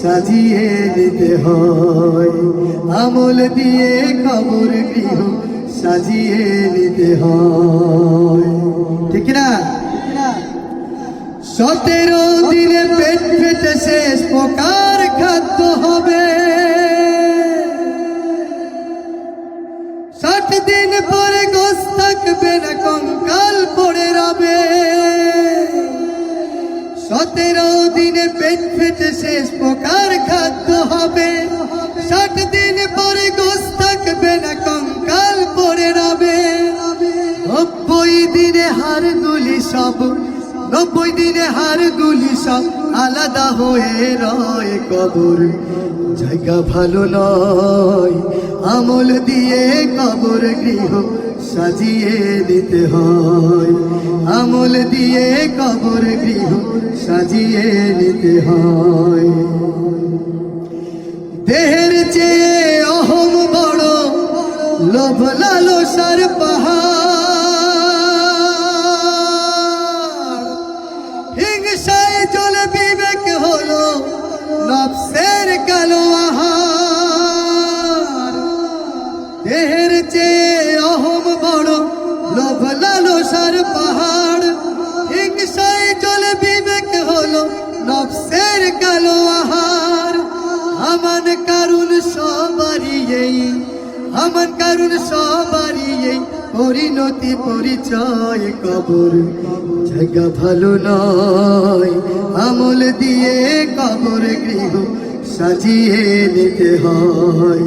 সাজিয়ে নিতে হয়। আমল দিয়ে কবর গৃহ সাজিয়ে নিতে হয়। ঠিক না সতেরো দিনে পেট ফেটে শেষ প্রকার খাদ্য হবে। ষাট দিন পরে গোস থাকবে না পেট ফেটে শেষ প্রকার খাদ্য হবে। ষাট দিন পরে গোস থাকবে না, কঙ্কাল পরে রবে। নব্বই দিনে হার নুলি সব নব্বই দিনে হার গুলি সব আলাদা হয়ে রয় কবর। জায়গা ভালো নয়, আমল দিয়ে কবর গৃহ সাজিয়ে দিতে হয়। আমল দিয়ে কবর গৃহ সাজিয়ে নিতে হয়। দেহের চেয়ে অহম বড়, লোভ লালসার পাহাড় চেয়ে অহম বড়, লোভ লালসার পাহাড়। হিংসায় চলে বিবেক হলো নফসের কালো আহার। আমান কারুন সবারই এই আমান কারুন সবারই এই পরিণতি পরিচয় কবর। জায়গা ভালো নয়, আমল দিয়ে কবর গৃহ সাজিয়ে নিতে হয়।